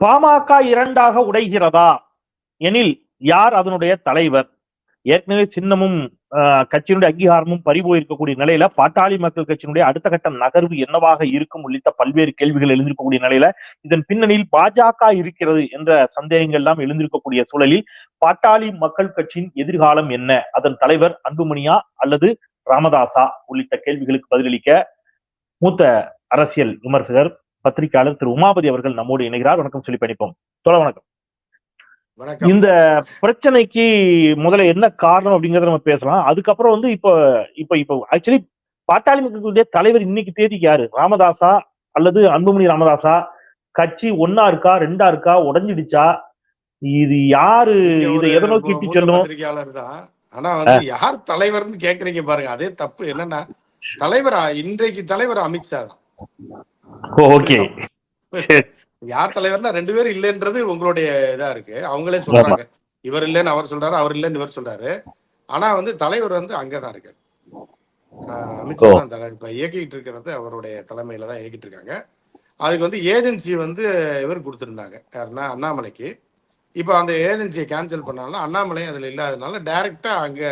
பாமக இரண்டாக உடைகிறதா? எனில் யார் அதனுடைய தலைவர்? ஏற்கனவே சின்னமும் ஆஹ், கட்சியினுடைய அங்கீகாரமும் பறிபோயிருக்கக்கூடிய நிலையில பாட்டாளி மக்கள் கட்சியினுடைய அடுத்த கட்ட நகர்வு என்னவாக இருக்கும் உள்ளிட்ட பல்வேறு கேள்விகள் எழுந்திருக்கக்கூடிய நிலையில இதன் பின்னணியில் பாஜக இருக்கிறது என்ற சந்தேகங்கள் எல்லாம் எழுந்திருக்கக்கூடிய சூழலில் பாட்டாளி மக்கள் கட்சியின் எதிர்காலம் என்ன? அதன் தலைவர் அன்புமணியா அல்லது ராமதாசா? உள்ளிட்ட கேள்விகளுக்கு பதிலளிக்க மூத்த அரசியல் விமர்சகர் பத்திரிகையாளர் திரு உமாபதி அவர்கள் நம்மோடு இணைகிறார். வணக்கம் சொல்லி பயணிப்போம் தோழ வணக்கம். இந்த பிரச்சனைக்கு முதல்ல என்ன காரணம் அப்படிங்கறத நம்ம பேசலாம். அதுக்கப்புறம் வந்து இப்போ இப்போ இப்போ ஆக்சுவலி பாட்டாளி மக்களுடைய தலைவர் இன்னைக்கு தேதிக்கு யாரு? ராமதாசா அல்லது அன்புமணி ராமதாசா? கட்சி ஒன்னா இருக்கா ரெண்டா இருக்கா உடைஞ்சிடுச்சா? இது யாரு? இதை எதை நோக்கி இட்டு செல்லும்? ஆனா வந்து யார் தலைவர்னு கேக்குறீங்க பாருங்க. அதே தப்பு என்னன்னா தலைவரா இன்றைக்கு தலைவர் அமித்ஷா தான். ஓகே. யார் தலைவர்னா ரெண்டு பேரும் இல்லைன்றது உங்களுடைய இதா இருக்கு. அவங்களே சொல்றாங்க. இவர் இல்லைன்னு அவர் சொல்றாரு அவர் இல்லைன்னு இவர் சொல்றாரு. ஆனா வந்து தலைவர் வந்து அங்கதான் இருக்காரு. அமித்ஷா இப்ப இயக்கிட்டு இருக்கிறது அவருடைய தலைமையில தான் இயக்கிட்டு இருக்காங்க. அதுக்கு வந்து ஏஜென்சி வந்து இவர் கொடுத்திருந்தாங்க. யாருன்னா அண்ணாமலைக்கு. இப்போ அந்த ஏஜென்சியை கேன்சல் பண்ணாலும் அண்ணாமலை அதுல இல்லாதனால டைரக்டா அங்க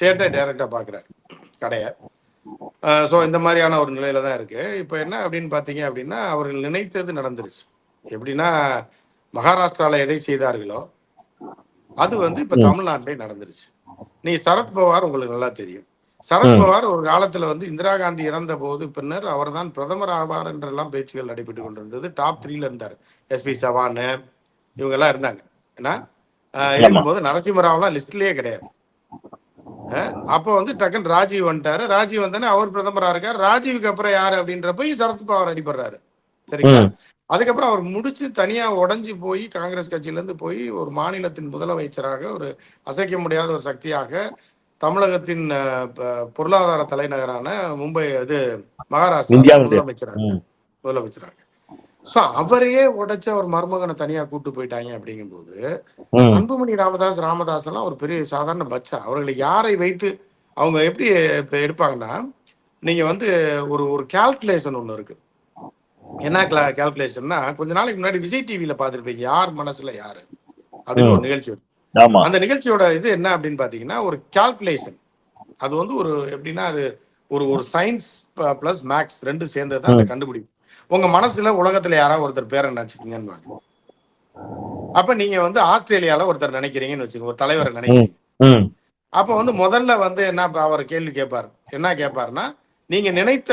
சேட்டை டைரக்டா பாக்குறாரு. கடையை. ஸோ இந்த மாதிரியான ஒரு நிலையில தான் இருக்கு. இப்போ என்ன அப்படின்னு பார்த்தீங்க அப்படின்னா அவர்கள் நினைத்தது நடந்துருச்சு. எப்படின்னா மகாராஷ்டிரால எதை செய்தார்களோ அது வந்து இப்ப. தமிழ்நாட்டிலே நடந்துருச்சு. நீ சரத்பவார் உங்களுக்கு நல்லா தெரியும். சரத்பவார் ஒரு காலத்துல வந்து இந்திரா காந்தி இறந்த போது பின்னர் அவர்தான் பிரதமர் ஆவார் என்றெல்லாம் பேச்சுகள் நடைபெற்று கொண்டிருந்தது. டாப் த்ரீல இருந்தார். எஸ்பி சவான் இவங்க எல்லாம் இருந்தாங்க. ஏன்னா இருக்கும்போது நரசிம்மராவ்லாம் லிஸ்ட்லயே கிடையாது. அப்போ வந்து டக்குன்னு ராஜீவ் வந்துட்டாரு ராஜீவ் வந்தானே அவர் பிரதமரா இருக்கார் ராஜீவுக்கு அப்புறம் யாரு அப்படின்றப்ப சரத்பவார் அடிபடுறாரு சரிங்களா. அதுக்கப்புறம் அவர் முடிச்சு தனியா உடைஞ்சு போய் காங்கிரஸ் கட்சியில இருந்து போய் ஒரு மாநிலத்தின் முதலமைச்சராக ஒரு அசைக்க முடியாத ஒரு சக்தியாக தமிழகத்தின் பொருளாதார தலைநகரான மும்பை இது மகாராஷ்டிரா. முதலமைச்சராக. முதலமைச்சராக சோ அவரையே உடைச்ச ஒரு மருமகனை தனியா கூட்டு போயிட்டாங்க அப்படிங்கும்போது. அன்புமணி ராமதாஸ் ராமதாஸ் எல்லாம் ஒரு பெரிய சாதாரண பச்சா. அவர்களை யாரை வைத்து அவங்க எப்படி எடுப்பாங்கன்னா நீங்க வந்து ஒரு ஒரு கால்குலேஷன் ஒண்ணு இருக்கு. என்ன கால்குலேஷன்னா கொஞ்ச நாளைக்கு முன்னாடி விஜய் டிவில பார்த்திருப்பீங்க யார் மனசுல யாரு? அப்படின்னு ஒரு நிகழ்ச்சி அந்த நிகழ்ச்சியோட இது என்ன அப்படின்னு பாத்தீங்கன்னா ஒரு கால்குலேஷன் அது வந்து ஒரு எப்படின்னா அது ஒரு ஒரு சயின்ஸ் பிளஸ் மேக்ஸ் ரெண்டு சேர்ந்தது தான் அதை கண்டுபிடிக்கும் உங்க மனசுல உலகத்துல யாராவது ஒருத்தர் பேரை நினைச்சுக்கீங்கன்னு அப்ப நீங்க வந்து ஆஸ்திரேலியால ஒருத்தர் நினைக்கிறீங்கன்னு வச்சுக்கோங்க ஒரு தலைவரை நினைக்கிறீங்க. அப்ப வந்து முதல்ல வந்து என்ன அவர் கேள்வி கேட்பார் என்ன கேட்பாருன்னா நீங்க நினைத்த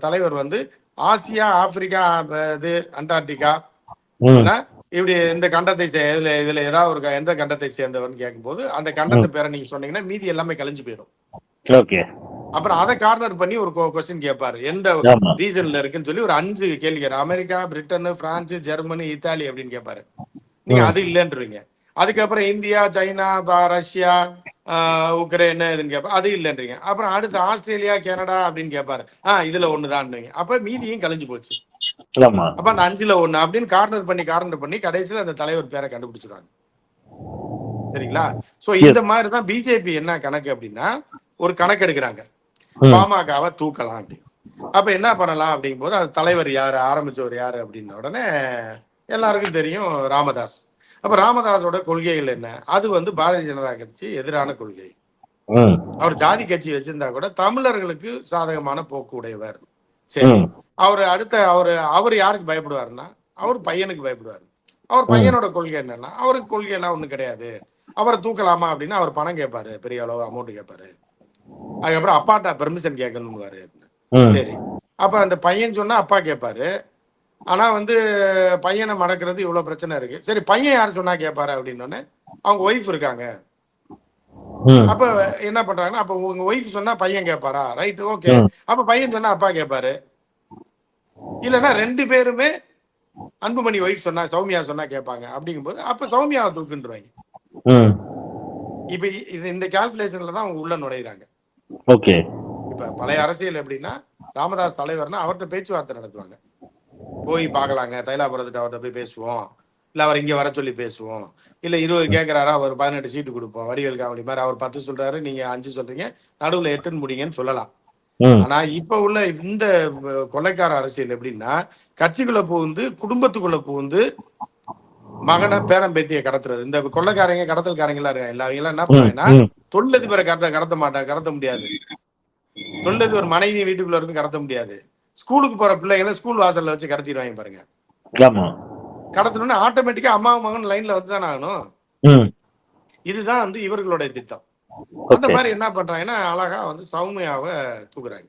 தலைவர் வந்து ஆசியா ஆப்பிரிக்கா இது அண்டார்டிகா இப்படி இந்த கண்டத்தை இதுல இதுல ஏதாவது ஒரு எந்த கண்டத்தை சேர்ந்தவர்னு கேட்கும்போது அந்த கண்டத்தை பேரை நீங்க சொன்னீங்கன்னா மீதி எல்லாமே கழிஞ்சு போயிடும் ஓகே. அப்புறம் அதை கார்னர் பண்ணி ஒரு கொஸ்டின் கேட்பாரு எந்த ரீசன்ல இருக்குன்னு சொல்லி ஒரு அஞ்சு கேள்வி கேட்பாரு America Britain France Germany Italy அப்படின்னு கேட்பாரு நீங்க. அது இல்லைன்றீங்க. அதுக்கப்புறம் இந்தியா சைனா ரஷ்யா ஆஹ், உக்ரைன் இதுன்னு கேட்பாரு அது இல்லைன்றீங்க. அப்புறம் அடுத்து ஆஸ்திரேலியா கனடா அப்படின்னு கேட்பாரு ஆ இதுல ஒண்ணுதான்றீங்க. அப்ப மீதியும் கழிஞ்சு போச்சு. அப்ப அந்த அஞ்சுல ஒண்ணு அப்படின்னு கார்னர் பண்ணி கார்னர் பண்ணி கடைசியில அந்த தலைவர் பேரை கண்டுபிடிச்சிருவாங்க. சரிங்களா? சோ இந்த மாதிரி தான் பிஜேபி என்ன கணக்கு அப்படின்னா ஒரு கணக்கு எடுக்கிறாங்க. பாமகவை தூக்கலாம் அப்படின்னு அப்ப என்ன பண்ணலாம் அப்படிங்கும் போது அது தலைவர் யாரு ஆரம்பிச்சவர் யாரு அப்படின்ன உடனே எல்லாருக்கும் தெரியும் ராமதாஸ். அப்ப ராமதாஸோட கொள்கைகள் என்ன? அது வந்து பாரதிய ஜனதா கட்சி எதிரான கொள்கை. அவர் ஜாதி கட்சி வச்சிருந்தா கூட தமிழர்களுக்கு சாதகமான போக்கு உடையவர். சரி. அவர் அடுத்த அவர் அவர் யாருக்கு பயப்படுவாருன்னா அவர் பையனுக்கு பயப்படுவார். அவர் பையனோட கொள்கை என்னன்னா அவருக்கு கொள்கை எல்லாம் ஒண்ணும் கிடையாது. அவரை தூக்கலாமா அப்படின்னா அவர் பணம் கேட்பாரு பெரிய அளவு அமௌண்ட் கேட்பாரு. அதுக்கப்புறம் அப்பாட்ட பெர்மிஷன் கேட்கணும்னுவாரு ம். சரி. அப்ப அந்த பையன் சொன்னா அப்பா கேட்பாரு. ஆனா வந்து பையனை மடக்கிறது இவ்வளவு பிரச்சனை இருக்கு. சரி பையன் யார் சொன்னா கேட்பாரு அப்படின்னு உடனே அவங்க ஒய்ஃப் இருக்காங்க. அப்ப என்ன பண்றாங்கன்னா அப்ப உங்க ஒய்ஃப் சொன்னா பையன் கேட்பாரா? Right okay. அப்ப பையன் சொன்னா அப்பா கேட்பாரு. இல்லைன்னா ரெண்டு பேருமே அன்புமணி ஒய்ஃப் சொன்னா சௌமியா சொன்னா கேட்பாங்க. அப்படிங்கும்போது அப்ப சௌமியாவை தூக்குன்றாங்க. இப்ப இது இந்த கால்குலேஷன்ல தான் அவங்க உள்ள நுழையிறாங்க. ஓகே. இப்ப பழைய அரசியல் எப்படின்னா ராமதாஸ் தலைவர்னா அவர்கிட்ட பேச்சுவார்த்தை நடத்துவாங்க. போய் பார்க்கலாங்க தைலாபுரத்துட்டு அவர்கிட்ட போய் பேசுவோம். இல்ல அவர் இங்க வர சொல்லி பேசுவோம். இல்ல இருபது கேட்கறாரா ஒரு பதினெட்டு சீட்டு கொடுப்போம். வடிவேல் காமெடி மாதிரி அவர் பத்து சொல்றாரு நீங்க அஞ்சு சொல்றீங்க. நடுவுல எட்டுன்னு முடிங்கன்னு சொல்லலாம். ஆனா இப்ப உள்ள இந்த கொள்ளைக்கார அரசியல் எப்படின்னா கட்சிக்குள்ள புகுந்து குடும்பத்துக்குள்ள புகுந்து மகனை பேரன் பேத்தியை கடத்துறது. இந்த கொள்ளைக்காரங்க கடத்தல்காரங்க எல்லாம் இருக்காங்க. எல்லாம் என்ன பண்ணுவாங்கன்னா. தொழிலதிபரை கடத்த கடத்த மாட்டாங்க கடத்த முடியாது. தொழிலதிபர் மனைவி வீட்டுக்குள்ள இருந்து கடத்த முடியாது. ஸ்கூலுக்கு போற பிள்ளைங்களை ஸ்கூல் வாசல்ல வச்சு கடத்திடுவாங்க பாருங்க. ஆமா. கடத்தணும்னா ஆட்டோமேட்டிக்கா அம்மா மகன் லைன்ல வந்து தானே ஆகணும். ம், இதுதான் வந்து இவர்களுடைய திட்டம். அந்த மாதிரி என்ன பண்றாங்கன்னா அழகா வந்து சௌமியாவை தூக்குறாங்க.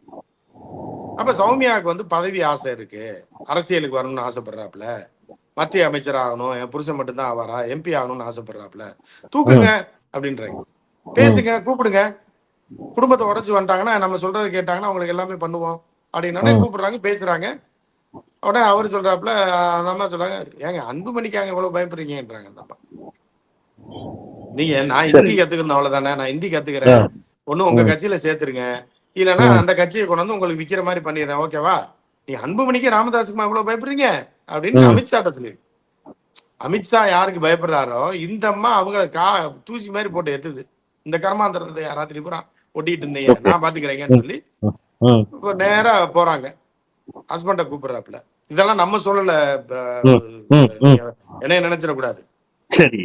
அப்ப சௌமியாவுக்கு வந்து பதவி ஆசை இருக்கு. அரசியலுக்கு வரணும்னு ஆசைப்படுறாப்புல. மத்திய அமைச்சர் ஆகணும். என் புருஷன் மட்டும்தான் ஆவாரா? எம்பி ஆகணும்னு ஆசைப்படுறாப்புல. தூக்குங்க அப்படின்றாங்க. பேசுங்க கூப்பிடுங்க. குடும்பத்தை உடைச்சு வந்துட்டாங்கன்னா நம்ம சொல்றதை கேட்டாங்கன்னா அவங்களுக்கு எல்லாமே பண்ணுவோம். அப்படின்னா. கூப்பிடுறாங்க பேசுறாங்க. உடனே அவர் சொல்றாப்புல அந்த அம்மா சொல்றாங்க ஏங்க அன்பு மணிக்காங்க இவ்வளவு பயப்படுறீங்கன்றாங்க அந்த நீங்க நான். ஹிந்தி கத்துக்கணும் அவ்வளவுதானே நான் ஹிந்தி கத்துக்கிறேன். ஒண்ணு உங்க. கட்சியில சேர்த்துருங்க. இல்லைன்னா. அந்த கட்சியை கொண்டு வந்து உங்களுக்கு விக்கிற மாதிரி பண்ணிடுறேன் ஓகேவா? நீ அன்புமணிக்கு ராமதாஸுக்குமா இவ்வளவு பயப்படுறீங்க? அப்படின்னு. அமித்ஷாட்ட சொல்லி. அமித்ஷா யாருக்கு பயப்படுறாரோ இந்த அம்மா அவங்கள கா தூசி மாதிரி போட்டு எத்துது. இந்த கர்மாந்திரத்தை யாராவது திரிபுரா ஒட்டிட்டு இருந்தீங்க. நான் பாத்துக்கிறேங்கன்னு சொல்லி இப்போ நேரா போறாங்க. ஹஸ்பண்ட கூப்பிடுறாப்புல. இதெல்லாம் நம்ம சொல்லல. என்ன நினைச்சிடக்கூடாது. சரி.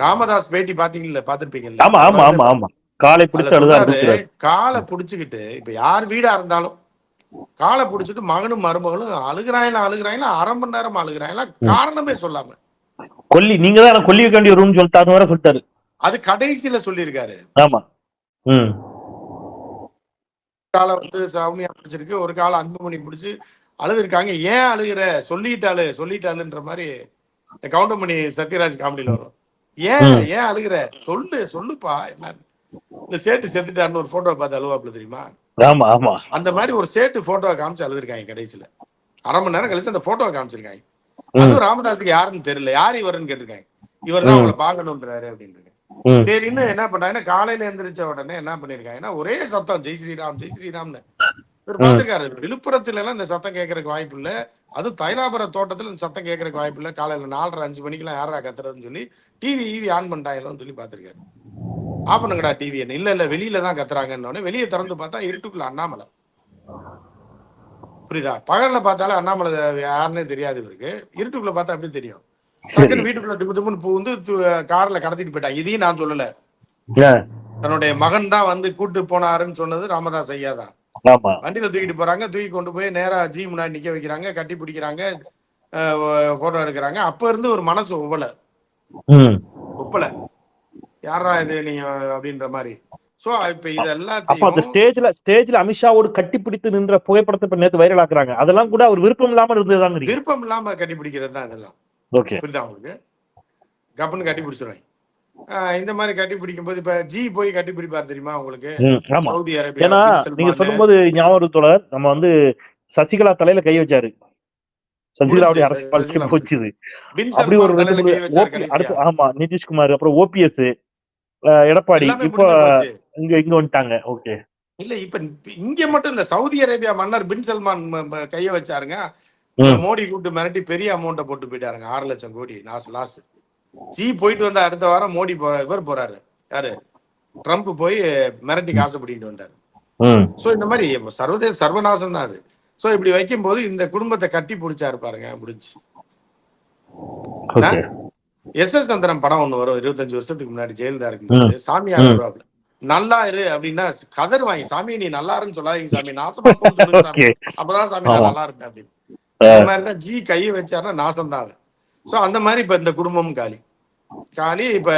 ராமதாஸ் பேட்டி பாத்தீங்கல்ல பாத்திருப்பீங்கல்ல? ஆமா ஆமா ஆமா ஆமா. காலை பிடிச்சு காலை புடிச்சுக்கிட்டு இப்ப யார் வீடா இருந்தாலும் காலை புடிச்சிட்டு மகனும் மருமகளும் அழுகுறாங்களா அழுகுறாங்களா அரை மணி நேரம் அழுகுறாங்களா காரணமே சொல்லாம. கொல்லி நீங்க தான் கொல்லி வைக்க வேண்டிய ரூம் சொல்லிட்டாரு வர சொல்லிட்டாரு. அது கடைசியில சொல்லியிருக்காரு. ஆமா. காலை வந்து சௌமியா பிடிச்சிருக்கு ஒரு காலை அன்புமணி பிடிச்சு அழுதுருக்காங்க. ஏன் அழுகுற? சொல்லிட்டாளு சொல்லிட்டாளுன்ற மாதிரி இந்த கவுண்டமணி சத்யராஜ் காமெடியில வரும். ஏன். ஏன் அழுகுற? சொல்லு சொல்லுப்பா. என்ன? இந்த சேட்டு செத்துட்டாருன்னு ஒரு போட்டோ பார்த்து அழுவாப்புல தெரியுமா? ஆமா ஆமா. அந்த மாதிரி ஒரு சேட்டு போட்டோவை காமிச்சு அழுதுருக்காங்க கடைசியில. அரை மணி நேரம் கழிச்சு அந்த போட்டோவை காமிச்சிருக்காங்க. அதுவும் ராமதாஸுக்கு யாருன்னு தெரியல. யார் இவருன்னு கேட்டிருக்காங்க. இவர் தான் ம். உங்களை பார்க்கணுன்றாரு அப்படின்னு ம். சரின்னு என்ன பண்றாங்கன்னா காலையில எந்திரிச்ச உடனே என்ன பண்ணிருக்காங்கன்னா ஒரே சத்தம் ஜெய் ஸ்ரீராம் ஜெய் ஸ்ரீராம்னு. இவர். பார்த்திருக்காரு. விழுப்புரத்துல எல்லாம் இந்த சத்தம் கேட்கறதுக்கு வாய்ப்பு இல்ல. அதுவும் தைலாபுர தோட்டத்துல இந்த சத்தம் கேட்கறதுக்கு வாய்ப்பு இல்ல. காலையில நாலரை அஞ்சு மணிக்கெல்லாம் யாரா கத்துறதுன்னு சொல்லி டிவி ஈவி ஆன் பண்ணிட்டாங்களோன்னு சொல்லி பார்த்திருக்காரு. ஆஃப் பண்ணுங்கடா டிவி இல்ல இல்ல வெளியில தான் கத்துறாங்கன்னு உடனே வெளியே திறந்து பார்த்தா இருட்டுக்குள்ள அண்ணாமலை. புரியுதா? பகல்ல பார்த்தாலே அண்ணாமலை யாருன்னே தெரியாது இவருக்கு. இருட்டுக்குள்ள பார்த்தா எப்படி தெரியும்? டக்குன்னு வீட்டுக்குள்ள திப்பு திப்புன்னு பூந்து து- கார்ல கடத்திட்டு போயிட்டாங்க இதையும் நான் சொல்லல. தன்னுடைய மகன் தான் வந்து கூட்டு போனாருன்னு சொன்னது ராமதாஸ் ஐயா தான் வண்டியில தூக்கிட்டு போறாங்க. தூக்கி கொண்டு போய் நேரா ஜி முன்னாடி நிக்க வைக்கிறாங்க. கட்டி பிடிக்கிறாங்க. போட்டோ எடுக்கிறாங்க. அப்ப இருந்து ஒரு மனசு ஒவ்வல ஒப்பல யாரா இது நீங்க அப்படின்ற மாதிரி. சோ இப்ப இது அப்ப அந்த எல்லாத்தையும் ஸ்டேஜ்ல ஸ்டேஜ்ல அமித்ஷாவோடு கட்டி பிடித்து நின்ற புகைப்படத்தை நேத்து வைரல் ஆக்குறாங்க அதெல்லாம் கூட அவர் விருப்பம் இல்லாம இருந்ததுதாங்க விருப்பம் இல்லாம கட்டி பிடிக்கிறது தான் இதெல்லாம். புரியுதா உங்களுக்கு? கப்புன்னு கட்டி பிடிச்சிருவாங்க ஆஹ் இந்த மாதிரி கட்டி பிடிக்கும் போது இப்ப ஜி போய் கட்டி பிடிப்பாரு தெரியுமா உங்களுக்கு? சவுதி அரேபியா ஏன்னா நீங்க சொல்லும்போது ஞாபகம் தொடர் நம்ம வந்து சசிகலா தலையில கை வச்சாரு. சசிகலாவுடைய முடிஞ்சுச்சு, அரசு வாழ்க்கை சசிகலா போச்சுது. அப்படி ஒரு அடுத்து. ஆமா நிதிஷ்குமார் அப்புறம் ஓபிஎஸ் எடப்பாடி இப்போ. இங்க இங்க வந்துட்டாங்க ஓகே இல்ல இப்ப இங்க மட்டும் இல்ல சவுதி அரேபியா மன்னர் பின் சல்மான் கைய வச்சாருங்க. மோடி கூப்பிட்டு மிரட்டி பெரிய அமௌண்ட்டை போட்டு போயிட்டாருங்க. ஆறு லட்சம் கோடி லாஸ் லாஸ் ஜி போயிட்டு வந்த அடுத்த வாரம் மோடி போற இவர் போறாரு. யாரு? ட்ரம்ப் போய் மிரட்டி காசு பிடிக்கிட்டு வந்தாரு. சோ இந்த மாதிரி சர்வதேச சர்வநாசம் தான் அது. சோ இப்படி வைக்கும்போது இந்த குடும்பத்தை கட்டி பிடிச்சாரு பாருங்க முடிஞ்சு. எஸ் எஸ் சந்திரன் படம் ஒண்ணு வரும். இருபத்தஞ்சு வருஷத்துக்கு முன்னாடி ஜெயலலிதா இருக்கும்போது. சாமியார் நல்லா இரு அப்படின்னா கதர் வாங்கி சாமி நீ நல்லா இருன்னு சொல்லாதீங்க சாமி. நாசமா அப்பதான் சாமி. நல்லா இருப்பேன் அப்படின்னு. அந்த மாதிரிதான் ஜி கையை வச்சாருன்னா நாசம் தான் சோ அந்த மாதிரி இப்ப இந்த குடும்பமும் காலி. காலி இப்ப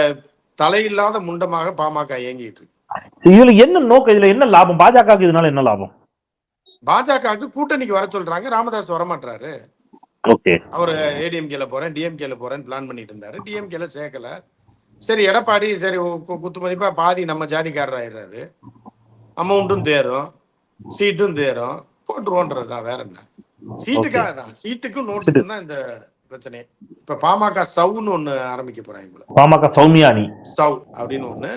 தலையில்லாத முண்டமாக பாமக இயங்கிட்டு இருக்கு. இதுல என்ன நோக்கம்? இதுல என்ன லாபம்? பாஜகவுக்கு இதனால என்ன லாபம்? பாஜகவுக்கு கூட்டணிக்கு வர சொல்றாங்க. ராமதாஸ் வரமாட்டாரு ஓகே. அவர் ஏடிஎம்கேல போறேன் டிஎம்கேல போறேன் பிளான் பண்ணிட்டு இருந்தாரு. டிஎம்கேல சேர்க்கல. சரி எடப்பாடி சரி குத்து மதிப்பா பாதி நம்ம ஜாதிக்காரர் ஆயிடுறாரு அமௌண்ட்டும் தேரும் சீட்டும் தேரும். போட்டுருவோன்றதுதான் வேற என்ன? சீட்டுக்காக தான். சீட்டுக்கும் நோட்டுக்கும் தான் இந்த பிரச்சனை இப்ப பாமக சவுன்னு ஒண்ணு ஆரம்பிக்க போறாங்க பாமக சௌமியானி சவ் அப்படின்னு ஒண்ணு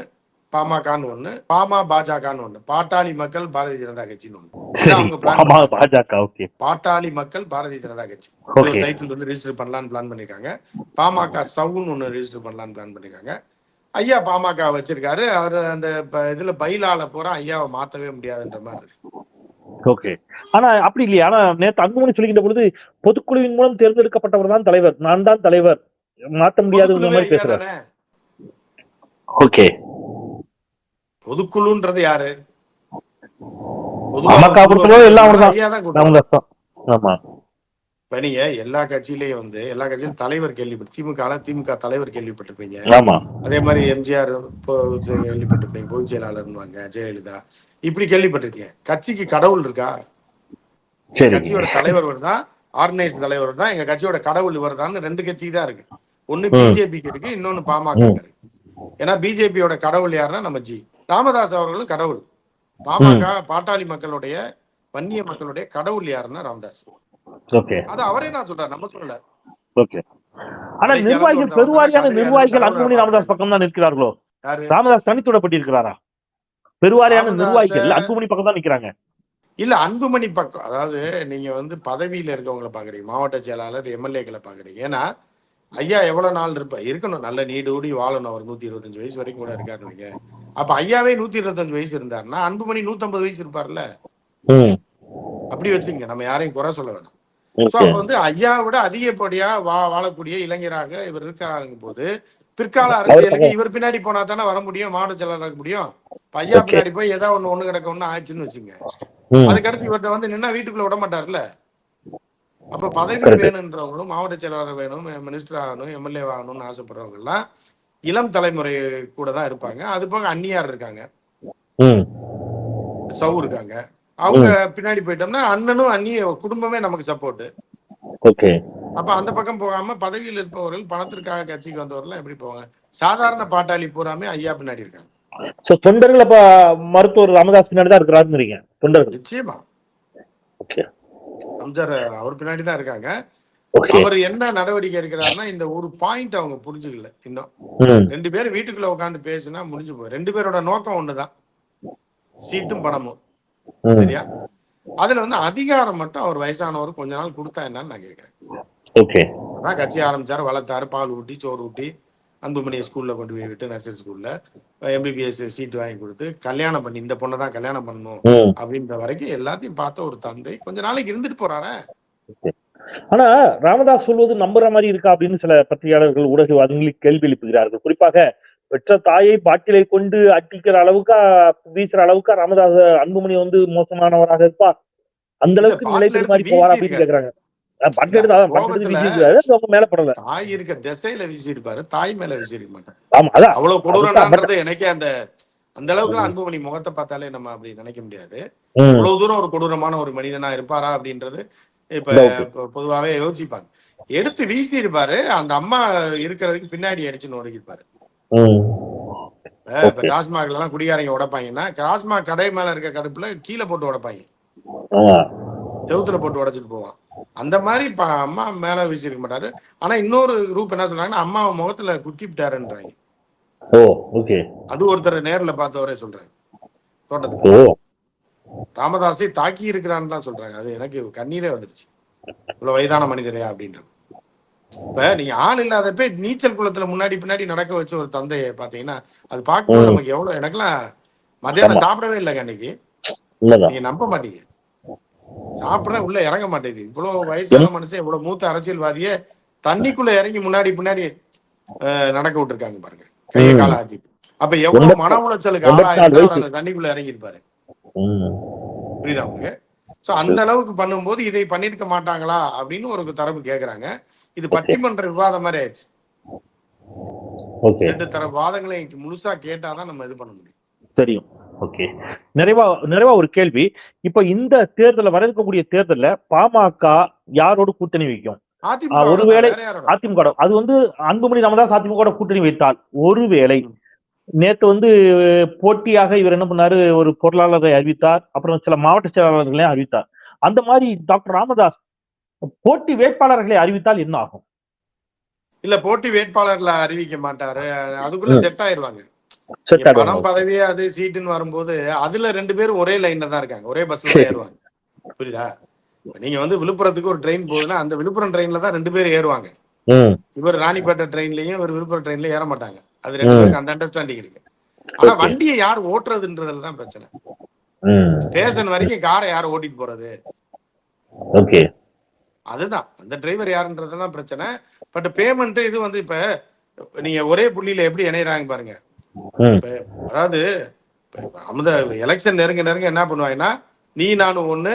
பாமகன்னு ஒண்ணு பாமா பாஜகன்னு ஒண்ணு பாட்டாளி மக்கள் பாரதிய ஜனதா கட்சின்னு ஒண்ணு. பாட்டாளி மக்கள் பாரதிய ஜனதா கட்சி. டைட்டில் வந்து ரெஜிஸ்டர் பண்ணலாம்னு பிளான் பண்ணிருக்காங்க. பாமக சவுன்னு ஒண்ணு ரெஜிஸ்டர் பண்ணலாம்னு பிளான் பண்ணிருக்காங்க. ஐயா பாமக வச்சிருக்காரு. அவர் அந்த இதுல பைலால போற ஐயாவை மாத்தவே முடியாதுன்ற மாதிரி இருக்கு. ஓகே. ஆனா அப்படி இல்லையா. ஆனா நேத்து அன்புமணி சொல்லுகின்ற பொழுது பொதுக்குழுவின் மூலம் தேர்ந்தெடுக்கப்பட்டவர் தான் தலைவர். நான் தான் தலைவர். மாத்த பொதுக்குழுவே மாதிரி பேசுறாரு. ஓகே. பொதுக்குழுன்றது யாரு? எல்லா கட்சியிலயும் வந்து எல்லா கட்சியிலும் தலைவர் கேள்விப்பட்டு திமுக திமுக தலைவர் கேள்விப்பட்டிருப்பீங்க. ஆமா. அதே மாதிரி எம்ஜிஆர் கேள்விப்பட்டிருப்பீங்க. பொதுச் செயலாளர்னுவாங்க ஜெயலலிதா. இப்படி கேள்விப்பட்டிருக்கீங்க. கட்சிக்கு கடவுள் இருக்கா? கட்சியோட தலைவர் தான் ஆர்கனைஸ் தலைவர் தான் எங்க கட்சியோட கடவுள் இவர் தான் ரெண்டு கட்சி தான் இருக்கு. ஒண்ணு. பிஜேபிக்கு இருக்கு இன்னொன்னு பாமக இருக்கு. ஏன்னா பிஜேபியோட கடவுள் யாருன்னா நம்ம ஜி. ராமதாஸ் அவர்களும் கடவுள். பாமக பாட்டாளி மக்களுடைய வன்னிய மக்களுடைய கடவுள் யாருன்னா ராமதாஸ். ஓகே. அது அவரே தான் சொல்றாரு நம்ம சொல்லல. ஆனா நிர்வாகிகள் பெருவாரியான நிர்வாகிகள் அன்புமணி ராமதாஸ் பக்கம் தான் நிற்கிறார்களோ? யாரு? ராமதாஸ் தனித்துடப்பட்டு இருக்கிறாரா பெருவாரியான நிர்வாகிகள் அன்புமணி பக்கம் தான் நிக்கிறாங்க. இல்ல அன்புமணி பக்கம் அதாவது நீங்க வந்து பதவியில இருக்கவங்கள பாக்குறீங்க மாவட்ட செயலாளர் எம்எல்ஏக்களை பாக்குறீங்க. ஏன்னா ஐயா எவ்வளவு நாள் இருப்ப இருக்கணும் நல்ல நீடூடி வாழணும் அவர் நூத்தி இருபத்தஞ்சு வயசு வரைக்கும் கூட இருக்காருன்னு வைங்க. அப்ப ஐயாவே நூத்தி இருபத்தஞ்சு வயசு இருந்தாருன்னா அன்புமணி நூத்தம்பது வயசு இருப்பார்ல? அப்படி வச்சுங்க நம்ம யாரையும் குறை சொல்ல வேணாம். சோ அப்ப வந்து ஐயா விட அதிகப்படியா வா வாழக்கூடிய இளைஞராக இவர் இருக்கிறாருங்க போது பிற்கால அரசியலுக்கு இவர் பின்னாடி போனா தானே வர முடியும் மாவட்ட செயலாளர் இருக்க முடியும்? Okay. பின்னாடி போய் ஏதாவது ஒண்ணு ஒண்ணு கிடக்க ஒண்ணு ஆச்சுன்னு வச்சுங்க. அதுக்கடுத்து இவர்கிட்ட வந்து நின்னா வீட்டுக்குள்ள விட மாட்டார்ல. அப்ப பதவி Correct. வேணுன்றவங்களும் மாவட்ட செயலாளர் வேணும் மினிஸ்டர் ஆகணும் எம்எல்ஏ ஆகணும்னு ஆசைப்படுறவங்க எல்லாம் இளம் தலைமுறை கூட தான் இருப்பாங்க. அது போக அந்நியார் இருக்காங்க. சவு இருக்காங்க. அவங்க பின்னாடி போயிட்டோம்னா அண்ணனும் அண்ணிய குடும்பமே நமக்கு சப்போர்ட் அப்ப அந்த பக்கம் போகாம பதவியில் இருப்பவர்கள் பணத்திற்காக கட்சிக்கு வந்தவர்கள் எப்படி போவாங்க? சாதாரண பாட்டாளி பூராமே ஐயா பின்னாடி இருக்காங்க. சோ தொண்டர்கள் அப்ப மருத்துவர் ராமதாஸ் பின்னாடி தான் இருக்கிறாருங்கிறீங்க தொண்டர்கள். நிச்சயமா. அம்ஜர் அவர் பின்னாடி தான் இருக்காங்க அவர் என்ன நடவடிக்கை எடுக்கிறாருன்னா இந்த ஒரு பாயிண்ட் அவங்க புரிஞ்சுக்கல இன்னும். ரெண்டு பேரும் வீட்டுக்குள்ள உட்காந்து பேசினா முடிஞ்சு போய் ரெண்டு பேரோட நோக்கம் ஒண்ணுதான். சீட்டும் பணமும். சரியா? அதுல வந்து அதிகாரம் மட்டும் அவர் வயசானவர் கொஞ்ச நாள் கொடுத்தா என்னன்னு நான் அதான் கட்சி ஆரம்பிச்சாரு வளர்த்தாரு பால் ஊட்டி சோறு ஊட்டி. அன்புமணியை ஸ்கூல்ல கொண்டு போய் விட்டு நர்சரி ஸ்கூல்ல எம்பிபிஎஸ் சீட் வாங்கி கொடுத்து கல்யாணம் பண்ணி இந்த பொண்ணை தான் கல்யாணம் பண்ணணும் அப்படின்ற வரைக்கும் எல்லாத்தையும் பார்த்த ஒரு தந்தை கொஞ்ச நாளைக்கு இருந்துட்டு போறாரே. ஆனா ராமதாஸ் சொல்வது நம்புற மாதிரி இருக்கா அப்படின்னு சில பத்திரிகையாளர்கள் ஊடகவாதிகளுக்கு கேள்வி எழுப்புகிறார்கள். குறிப்பாக பெற்ற தாயை பாட்டிலை கொண்டு அட்டிக்கிற அளவுக்கு வீசுற அளவுக்கு ராமதாஸ் அன்புமணி வந்து மோசமானவராக இருப்பார் அந்த அளவுக்கு நிலை பாட்டில் மாதிரி போவார் அப்படின்னு. கேக்குறாங்க. எடுத்து அதான் எடுத்து அவங்க மேல படல. தாய் இருக்க திசையில வீசியிருப்பாரு தாய் மேல வீசியிருக்க மாட்டார். ஆமா அதான். அவ்வளவு கொடூரனான்றது எனக்கே அந்த அந்த அளவுக்கு அன்புமணி முகத்தை பார்த்தாலே நம்ம அப்படி நினைக்க முடியாது. ம், இவ்வளவு தூரம் ஒரு கொடூரமான ஒரு மனிதனா இருப்பாரா அப்படின்றது இப்ப பொதுவாவே யோசிப்பாங்க. எடுத்து வீசி இருப்பாரு அந்த அம்மா இருக்கிறதுக்கு பின்னாடி அடிச்சு நொறுக்கிருப்பாரு இப்ப- டாஸ்மாக்ல எல்லாம் குடிகாரங்க உடைப்பாங்கன்னா டாஸ்மாக் கடை மேல இருக்க கடுப்புல கீழே போட்டு உடைப்பாங்க. செவுத்துல போட்டு உடைச்சிட்டு போவான். அந்த மாதிரி அம்மா மேல வீசியிருக்க மாட்டாரு. ஆனா இன்னொரு குரூப் என்ன சொல்றாங்கன்னா அம்மாவை முகத்துல குத்தி விட்டாருன்றாங்க. ஓ ஓகே. அது ஒருத்தர் நேர்ல பார்த்தவரே சொல்றாரு தோட்டத்துக்கு. ஓ. ராமதாஸை தாக்கி இருக்கிறான்னு தான் சொல்றாங்க. அது எனக்கு கண்ணீரே வந்துருச்சு. இவ்வளவு வயதான மனிதரையா அப்படின்ற இப்ப நீங்க ஆள் இல்லாதப்ப நீச்சல் குளத்துல முன்னாடி பின்னாடி நடக்க வச்ச ஒரு தந்தையை பாத்தீங்கன்னா அது பார்க்கும்போது. நமக்கு எவ்வளவு எனக்கெல்லாம் மத்தியானம் சாப்பிடவே இல்லைங்க அன்னைக்கு. நீங்க நம்ப மாட்டீங்க. சாப்பிட உள்ள இறங்க மாட்டேங்குது. இவ்வளவு வயசான மனுஷன் இவ்வளவு மூத்த அரசியல்வாதியே தண்ணிக்குள்ள இறங்கி முன்னாடி பின்னாடி நடக்க விட்டுருக்காங்க பாருங்க. கையை. கால ஆட்டி அப்ப எவ்வளவு மன உளைச்சலுக்கு. அந்த தண்ணிக்குள்ள இறங்கி இருப்பாரு புரியுதா உங்களுக்கு? சோ அந்த அளவுக்கு பண்ணும்போது இதை பண்ணிருக்க மாட்டாங்களா அப்படின்னு ஒரு தரப்பு கேக்குறாங்க. இது பட்டிமன்ற விவாதம் மாதிரி ஆயிடுச்சு. ரெண்டு தரப்பு வாதங்களை முழுசா கேட்டாதான் நம்ம இது பண்ண முடியும். தெரியும். ஓகே நிறைவா நிறைவா ஒரு கேள்வி. இப்ப இந்த தேர்தல வர இருக்கக்கூடிய தேர்தல்ல பாமக யாரோடு கூட்டணி வைக்கும்? அதிமுக ஒருவேளை- அதிமுக அது வந்து அன்புமணி ராமதாஸ் அதிமுக கூட்டணி வைத்தால். ஒருவேளை. நேத்து வந்து போட்டியாக இவர் என்ன பண்ணாரு? ஒரு பொருளாளரை அறிவித்தார். அப்புறம் சில மாவட்ட செயலாளர்களையும் அறிவித்தார். அந்த மாதிரி டாக்டர் ராமதாஸ் போட்டி வேட்பாளர்களை அறிவித்தால் என்ன ஆகும்? இல்ல போட்டி வேட்பாளர்ல அறிவிக்க மாட்டாரு. அதுக்குள்ள. செட் ஆயிருவாங்க. செட் பணம் பதவி அது சீட்டுன்னு வரும்போது அதுல ரெண்டு பேரும் ஒரே லைன்ல தான் இருக்காங்க. ஒரே பஸ்ல. ஏறுவாங்க. புரியுதா? நீங்க வந்து விழுப்புரத்துக்கு ஒரு ட்ரெயின் போகுதுன்னா அந்த விழுப்புரம் ட்ரெயின்ல தான் ரெண்டு பேரும் ஏறுவாங்க. இவர் ராணிப்பேட்டை ட்ரெயின்லயும் இவர் விழுப்புரம் ட்ரெயின்ல ஏற மாட்டாங்க. அது ரெண்டு. பேருக்கு அந்த அண்டர்ஸ்டாண்டிங் இருக்கு. ஆனா. வண்டியை யார் ஓட்டுறதுன்றதுல தான் பிரச்சனை. ஸ்டேஷன் வரைக்கும் காரை யார் ஓட்டிட்டு போறது? ஓகே அதுதான். அந்த டிரைவர் யாருன்றதுதான் பிரச்சனை. பட் பேமெண்ட் இது வந்து இப்ப நீங்க ஒரே புள்ளியில எப்படி இணையறாங்க பாருங்க. அதாவது அந்த எலெக்ஷன் நெருங்க நெருங்க என்ன பண்ணுவாங்கன்னா நீ நானும் ஒண்ணு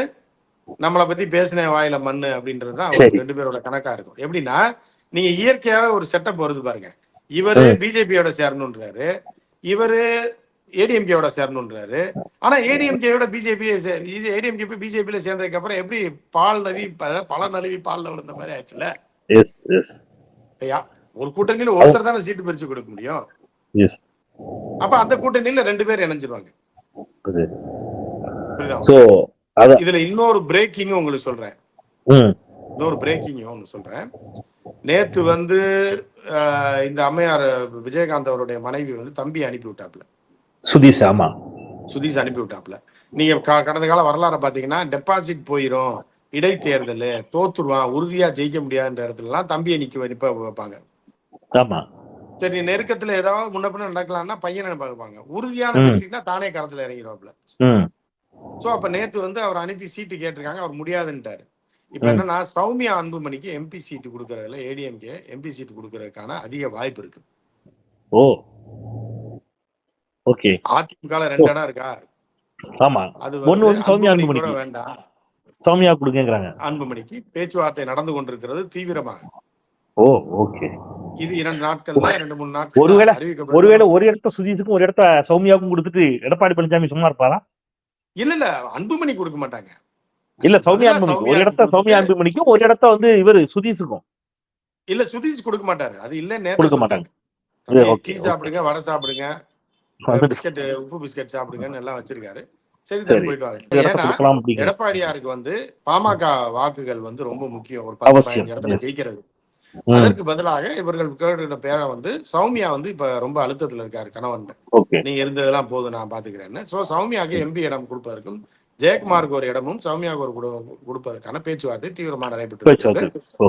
நம்மளை பத்தி பேசின வாயில மண்ணு அப்படின்றது தான். ரெண்டு பேரோட கணக்கா இருக்கும். எப்படின்னா நீங்க இயற்கையாவே ஒரு செட்டப் வருது பாருங்க. இவரு பிஜேபியோட சேரணுன்றாரு இவரு ஏடிஎம்கேவோட சேரணுன்றாரு ஆனா ஏடிஎம்கேயோட பிஜேபி ஏடிஎம்கே போய் பிஜேபியில சேர்ந்ததுக்கு அப்புறம் எப்படி பால் நழுவி பல நழுவி பால்ல விழுந்த மாதிரி ஆச்சுல ஒரு கூட்டணியில ஒருத்தர் தானே சீட்டு பிரிச்சு கொடுக்க முடியும். அப்ப அந்த கூட்டணியில ரெண்டு பேர் இணைஞ்சிருவாங்க. இதுல இன்னொரு பிரேக்கிங் உங்களுக்கு சொல்றேன். இன்னொரு பிரேக்கிங் ஒன்று சொல்றேன். நேத்து வந்து இந்த அம்மையார் விஜயகாந்த் அவருடைய மனைவி வந்து தம்பி அனுப்பி விட்டாப்ல சுதீஷ் ஆமா. சுதீஷ் அனுப்பி விட்டாப்ல நீங்க கடந்த கால வரலாறு பாத்தீங்கன்னா டெபாசிட் போயிரும் இடைத்தேர்தல் தோத்துருவான் உறுதியா ஜெயிக்க முடியாதுன்ற இடத்துல எல்லாம் தம்பியை நிக்க நிப்ப வைப்பாங்க. ஆமா. சரி நெருக்கத்துல ஏதாவது முன்ன பின்ன நடக்கலாம்னா பையனை பார்ப்பாங்க? உறுதியான. வெற்றினா தானே களத்துல இறங்கிடுவாப்ல சோ அப்ப நேத்து வந்து அவர் அனுப்பி சீட்டு கேட்டிருக்காங்க அவர் முடியாதுன்ட்டாரு. இப்ப. என்னன்னா சௌமியா அன்புமணிக்கு எம்பி சீட்டு கொடுக்கறதுல ஏடிஎம்கே எம்பி சீட்டு கொடுக்கறதுக்கான அதிக வாய்ப்பு இருக்கு. ஓ. ஓகே. அதிமுக ரெண்டு இடம் இருக்கா? ஆமா. அது ஒண்ணு வந்து சௌமியா அன்புமணி. வேண்டாம். சௌமியா கொடுங்கறாங்க அன்புமணிக்கு பேச்சுவார்த்தை நடந்து கொண்டிருக்கிறது தீவிரமாக. Oh okay. இது இரண்டு நாட்கள்ல ரெண்டு மூணு நாட்கள் ஒருவேளை- ஒருவேளை ஒரு இடத்த சுதீஷுக்கும் ஒரு இடத்த சௌமியாவுக்கும் கொடுத்துட்டு எடப்பாடி பழனிசாமி சும்மா இருப்பாரா? இல்ல இல்ல அன்புமணி கொடுக்க மாட்டாங்க. இல்ல சௌமியா அன்புமணிக்கு ஒரு இடத்த சௌமியா அன்புமணிக்கும் ஒரு இடத்த வந்து இவரு சுதீஷுக்கும். இல்ல சுதீஷ் கொடுக்க மாட்டாரு. அது இல்ல கொடுக்க மாட்டாங்க. டீ. சாப்பிடுங்க வடை சாப்பிடுங்க பிஸ்கட் உப்பு பிஸ்கட் சாப்பிடுங்கன்னு எல்லாம் வச்சிருக்காரு. சரி சரி. போயிட்டு வாங்க. ஏன்னா எடப்பாடியாருக்கு வந்து பாமக வாக்குகள் வந்து ரொம்ப முக்கியம். ஒரு பத்து பதினஞ்சு இடத்துல. ஜெயிக்கிறது. அதற்கு பதிலாக இவர்கள் கேட்டுக்கிட்ட பேரை வந்து சௌமியா வந்து இப்ப ரொம்ப அழுத்தத்துல இருக்காரு கணவன் நீங்க இருந்ததெல்லாம் போதும் நான் பாத்துக்கிறேன்னு. சோ சௌமியாக்கு எம்பி இடம் கொடுப்பதற்கும் ஜெயக்குமாருக்கு ஒரு இடமும் சௌமியாவுக்கு ஒரு குடு- கொடுப்பதற்கான பேச்சுவார்த்தை தீவிரமா நடைபெற்று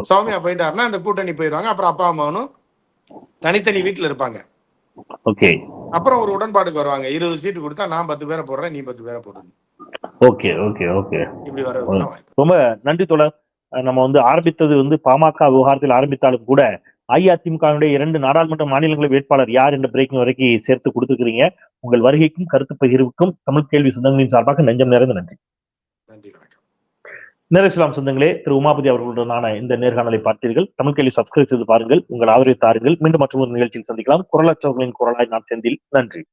சௌமியா போயிட்டாருன்னா அந்த கூட்டணி போயிடுவாங்க அப்புறம் அப்பா அம்மாவனும் தனித்தனி வீட்டுல இருப்பாங்க. ஓகே. அப்புறம் ஒரு உடன்பாடுக்கு வருவாங்க. இருபது சீட்டு கொடுத்தா நான் பத்து பேரை போடுறேன் நீ பத்து பேரை போடுறேன் ஓகே ஓகே ஓகே. இப்படி வாய்ப்பு. ரொம்ப நன்றி அஹ் நம்ம வந்து ஆரம்பித்தது வந்து பாமக விவகாரத்தில் ஆரம்பித்தாலும் கூட அஇஅதிமுகவுடைய இரண்டு நாடாளுமன்ற மாநிலங்களவை வேட்பாளர் யார் என்ற பிரேக்கிங் வரைக்கும் சேர்த்து கொடுத்துக்கிறீங்க உங்கள் வருகைக்கும் கருத்து பகிர்வுக்கும் தமிழ் கேள்வி சொந்தங்களின் சார்பாக நெஞ்சம் நிறைந்த நன்றி. நன்றி வணக்கம். நேரஸ்லாம் சொந்தங்களே திரு உமாபதி அவர்களுடனான இந்த நேர்காணலை பார்த்தீர்கள். தமிழ் கேள்வி சப்ஸ்கிரைப் செய்து பாருங்கள். உங்கள் ஆதரவை தாருங்கள். மீண்டும் மற்றொரு நிகழ்ச்சியில் சந்திக்கலாம். குரலற்றவர்களின் குரலாய் நான் செந்தில். நன்றி.